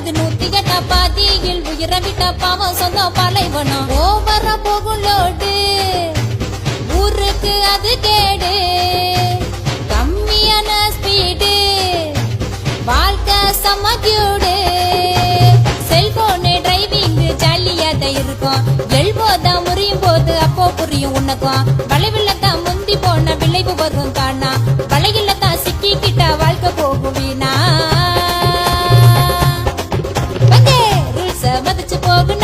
வருது நூத்தி எட்டா பாதியில் உயிரை விட்ட பாவம் சொந்தம் பாலைவனம் ஓவர போகும் லோடு. ஊருக்கு அது கேடு. கம்மியான ஸ்பீடு. வாழ்க்கை சமக்கியூடு செல்போனு டிரைவிங் ஜாலியா தான் இருக்கும். எல்போதான் முறியும் போது அப்போ புரியும் உனக்கும். வளைவில் தான் முந்தி போன விளைவு வரும் காணா. வளையில் ரூல்ஸ மதிச்சு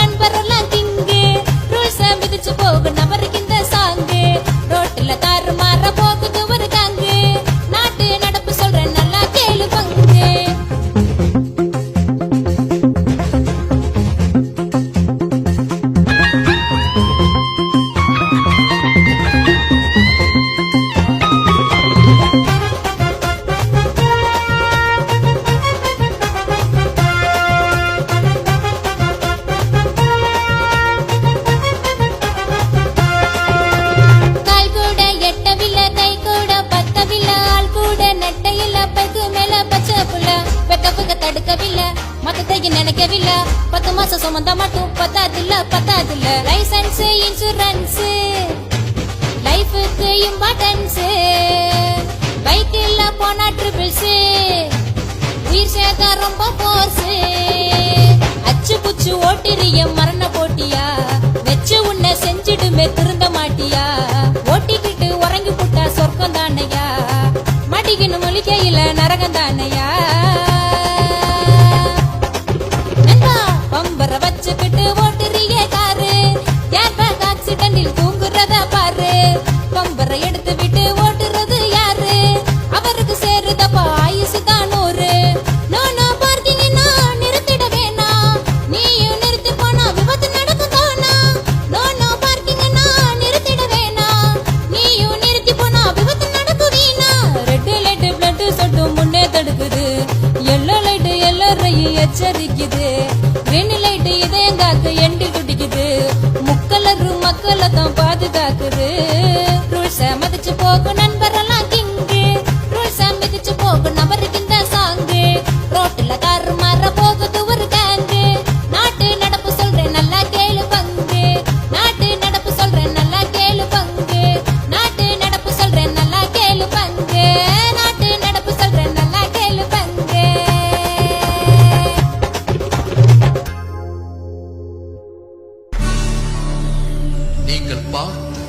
மத்தத்தையும் நினைக்கவில்ல. பத்து மாசம் சுமந்தா மட்டும் பத்தாதில்ல பத்தாதில்ல. லைசன்ஸ் இன்சூரன்ஸ் லைஃபுக்கு இம்பார்ட்டன்ஸ் பைக்கில் போனா ட்ரிபிள்ஸ் உயிர் சேர்க்க ரொம்ப போர்ஸ் அச்சு புச்சு ஓட்டிரிய மரண போட்டியா? வச்சு உன்னை செஞ்சிடுமே திரு பச்சரிக்குது கிரீன் லைட் இதயங்காக்கு எண்டி குடிக்குது முக்கலரு மக்களை தான் பாதுகாக்குது. ரூல்ஸை மதிச்சு போக்கு fica, bota.